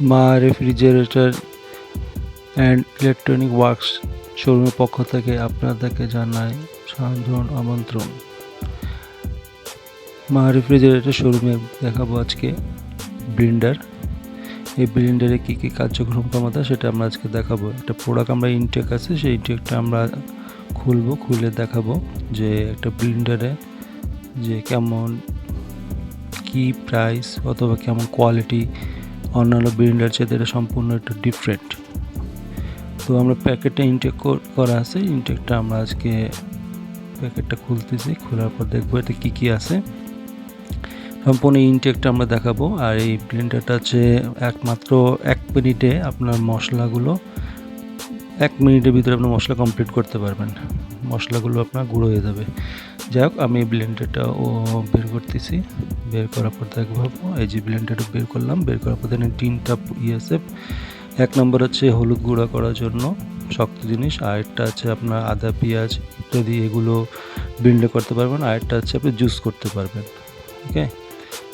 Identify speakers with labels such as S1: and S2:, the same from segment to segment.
S1: মা refrigerator and electronic works শোরুমের পক্ষ থেকে আপনাদেরকে জানাই সাধারণ আমন্ত্রণ। মা রেফ্রিজারেটর শোরুমে দেখাবো আজকে ব্লিন্ডার এই ব্লিন্ডারে কী কী কার্যক্রম ক্ষমতা সেটা আমরা আজকে দেখাবো। একটা প্রোডাক্ট আমরা ইনটেক আছে, সেই ইনটেকটা আমরা খুলবো, খুলে দেখাবো যে একটা ব্লিন্ডারে যে কেমন কি প্রাইস অথবা কেমন কোয়ালিটি অন্যান্য ব্লিন্ডার চেয়ে এটা সম্পূর্ণ একটু ডিফারেন্ট তো আমরা প্যাকেটটা ইনটেক করা আছে ইনটেকটা আমরা আজকে প্যাকেটটা খুলতেছি, খোলার পর দেখব এতে কী কী আছে। সম্পূর্ণ ইনটেকটা আমরা দেখাবো, আর এই ব্লেন্ডারটা হচ্ছে একমাত্র এক মিনিটে আপনার মশলাগুলো, এক মিনিটের ভিতরে আপনার মশলা কমপ্লিট করতে পারবেন। মশলাগুলো আপনার গুঁড়ো হয়ে যাবে। যাই হোক, আমি ব্লেন্ডারটা ও বের করতেছি। বের করার পর দেখব এই যে ব্লেন্ডারটা বের করলাম, বের করার পর দেখেন তিনটা ইয়ে এক নম্বর হচ্ছে হলুদ গুঁড়া করার জন্য শক্ত জিনিস, আরেকটা আছে আপনার আদা, পেঁয়াজ। ইত্যাদি এগুলো ব্লেন্ডে করতে পারবেন, আরেকটা হচ্ছে আপনি জুস করতে পারবেন ওকে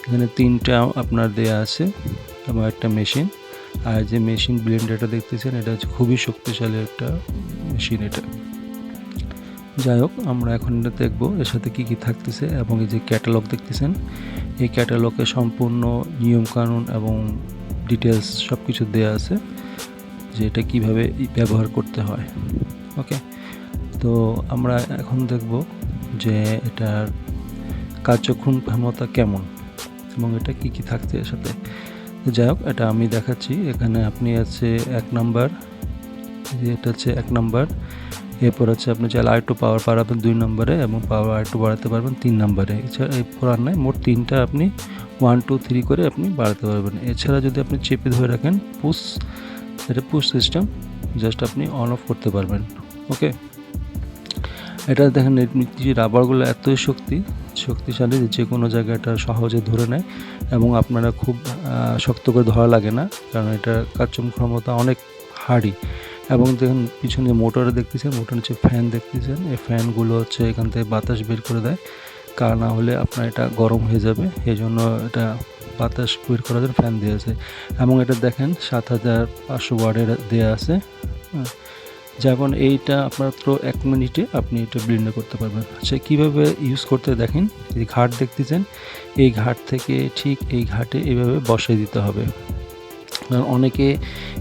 S1: এখানে তিনটা আপনার দেয়া আছে, এবং একটা মেশিন আর যে মেশিন ব্লেন্ডারটা দেখতেছেন, এটা হচ্ছে খুবই শক্তিশালী একটা মেশিন এটা। যাই হোক, আমরা এখন এটা দেখব এর সাথে কী কী থাকতেছে এবং এই যে ক্যাটালগ দেখতেছেন, এই ক্যাটালগে সম্পূর্ণ নিয়মকানুন এবং ডিটেলস সব কিছু দেওয়া আছে যে এটা কীভাবে ব্যবহার করতে হয়। ওকে তো আমরা এখন দেখব যে এটার কার্যক্ষম ক্ষমতা কেমন এবং এটা কি কি থাকছে এর সাথে। যাই হোক, এটা আমি দেখাচ্ছি। এখানে আপনি আছে এক নাম্বার এটা হচ্ছে এক নাম্বার এরপর হচ্ছে আপনি চাইলে আরেকটু পাওয়ার বাড়াবেন দুই নম্বরে এবং পাওয়ার আরেকটু বাড়াতে পারবেন তিন নম্বরে। এছাড়া এরপর আর নয় মোট তিনটা আপনি ওয়ান টু থ্রি করে আপনি বাড়াতে পারবেন। এছাড়া যদি আপনি চেপে ধরে রাখেন পুশ এটা পুশ সিস্টেম জাস্ট আপনি অন অফ করতে পারবেন। ওকে এটা দেখেন যে রাবারগুলো এতই শক্তি, শক্তিশালী যে কোনো জায়গাটা সহজে ধরে নেয় এবং আপনারা খুব শক্ত করে ধরা লাগে না, কারণ এটা কার্যক্রম ক্ষমতা অনেক হার্ডি এবং দেখুন, পিছনে মোটরে দেখতেছেন, মোটর হচ্ছে ফ্যান দেখতেছেন। এই ফ্যানগুলো হচ্ছে এখান থেকে বাতাস বের করে দেয়। কার না হলে আপনার এটা গরম হয়ে যাবে। এই জন্য এটা বাতাস বের করার জন্য ফ্যান দেওয়া আছে। এবং এটা দেখেন, সাত হাজার পাঁচশো ওয়ার্ডের দেওয়া আছে। হ্যাঁ। যখন এইটা মাত্র এক মিনিটে আপনি এটা ব্লেন্ডার করতে পারবেন। আচ্ছা কীভাবে ইউজ করতে দেখেন? এই ঘাট দেখতেছেন, এই ঘাট থেকে ঠিক এই ঘাটে এইভাবে বসাই দিতে হবে। কারণ অনেকে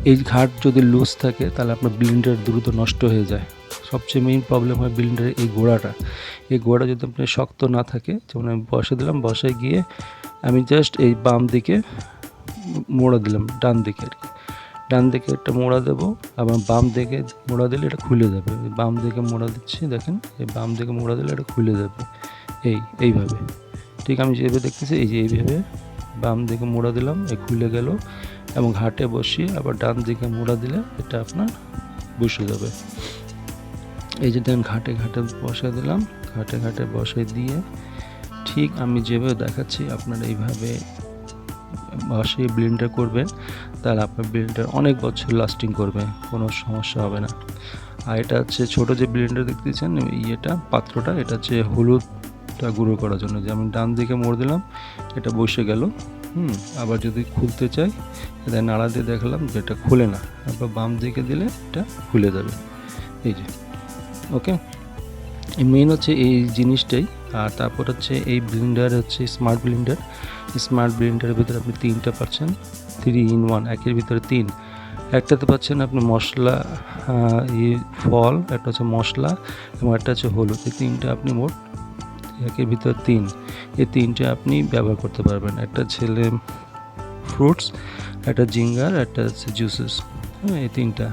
S1: এই ঘাট যদি লুজ থাকে, তাহলে আপনার ব্লেন্ডার দ্রুত নষ্ট হয়ে যায়। সবচেয়ে মেইন প্রবলেম হয় ব্লেন্ডারের এই গোড়াটা। এই গোড়াটা যদি আপনার শক্ত না থাকে, যেমন আমি বসে দিলাম বসে গিয়ে আমি জাস্ট এই বাম দিকে মোড়া দিলাম, ডান দিকে আর কি। ডান দিকে একটা মোড়া দেবো, আবার বাম দিকে মোড়া দিলে এটা খুলে যাবে। বাম দিকে মোড়া দিচ্ছি, দেখেন, এই বাম দিকে মোড়া দিলে এটা খুলে যাবে। এই, এইভাবে। ঠিক আমি যেভাবে দেখতেছি, এই যে এইভাবে বাম দিকে মোড়া দিলাম, এই খুলে গেল। এবং ঘাটে বসিয়ে আবার ডান দিকে মোড়া দিলে এটা আপনার বসে যাবে। এই যে দেখেন ঘাটে ঘাটে বসে দিলাম। ঘাটে ঘাটে বসে দিয়ে ঠিক আমি যেভাবে দেখাচ্ছি আপনারা এইভাবে বসে ব্লেন্ডার করবেন, তাহলে আপনার ব্লেন্ডার অনেক বছর লাস্টিং করবে, কোনো সমস্যা হবে না। আর এটা হচ্ছে ছোটো যে ব্লেন্ডার দেখতেছেন ইয়েটা, পাত্রটা, এটা হচ্ছে হলুদটা গুঁড়ো করার জন্য। যে আমি ডান দিকে মোড় দিলাম, এটা বসে গেল। হুম, আবার যদি খুলতে চাই এটা নাড়া দিয়ে দেখলাম যে এটা খুলে না। তারপর বাম দিকে দিলে এটা খুলে যাবে। এই যে, ওকে? মেন হচ্ছে এই জিনিসটাই, আর তারপর হচ্ছে এই ব্লেন্ডার হচ্ছে স্মার্ট ব্লেন্ডার স্মার্ট ব্লেন্ডারের ভিতরে আপনি তিনটা পাচ্ছেন থ্রি ইন ওয়ান একের ভিতরে তিন। একটাতে পাচ্ছেন আপনি মশলা ই ফল, একটা হচ্ছে মশলা, এবং একটা হচ্ছে হলুদ। এই তিনটা আপনি মোট একের ভিতরে তিন। এই তিনটে আপনি ব্যবহার করতে পারবেন। একটা ছেলে ফ্রুটস একটা জিঙ্গার একটা হচ্ছে জুসেস হ্যাঁ এই তিনটা।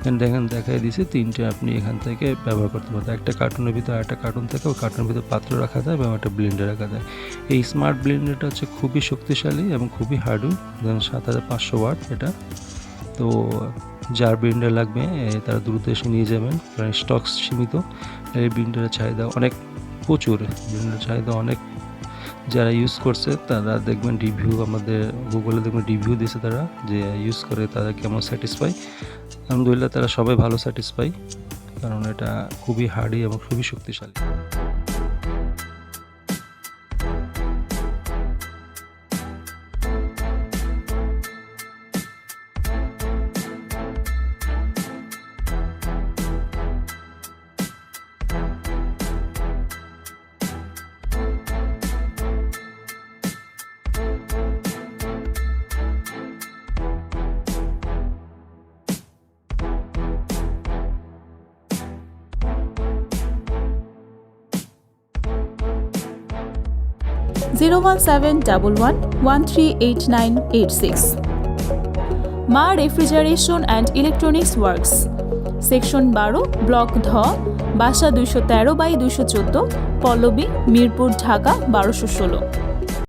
S1: এখানে দেখেন, দেখাই দিছে তিনটে আপনি এখান থেকে ব্যবহার করতে পারবেন। একটা কার্টুনের ভিতরে একটা কার্টুন থেকে ওই কার্টুনের ভিতরে পাত্র রাখা যায় এবং একটা ব্লেন্ডার রাখা যায়। এই স্মার্ট ব্লেন্ডারটা হচ্ছে খুবই শক্তিশালী এবং খুবই হার্ডু যেমন সাত হাজার পাঁচশো ওয়াট এটা। তো যার ব্লেন্ডার লাগবে তারা দ্রুত এসে নিয়ে যাবেন। কারণ স্টক সীমিত। এই ব্লেন্ডারের চাহিদা অনেক প্রচুর। বিভিন্ন চাহিদা অনেক যারা ইউজ করছে, তারা দেখবেন রিভিউ আমাদের গুগলে দেখবেন রিভিউ দিয়েছে তারা যে ইউজ করে তারা কেমন স্যাটিসফাই আলহামদুলিল্লাহ তারা সবাই ভালো স্যাটিসফাই কারণ এটা খুবই হার্ডি এবং খুবই শক্তিশালী।
S2: Zero one seven double one one three eight nine eight six Maa refrigeration and electronics works. Section বারো, ব্লক ধ, বাসা দুইশো তেরো বাই দুইশো চোদ্দ, পল্লবী, মিরপুর, ঢাকা, বারোশো ষোলো।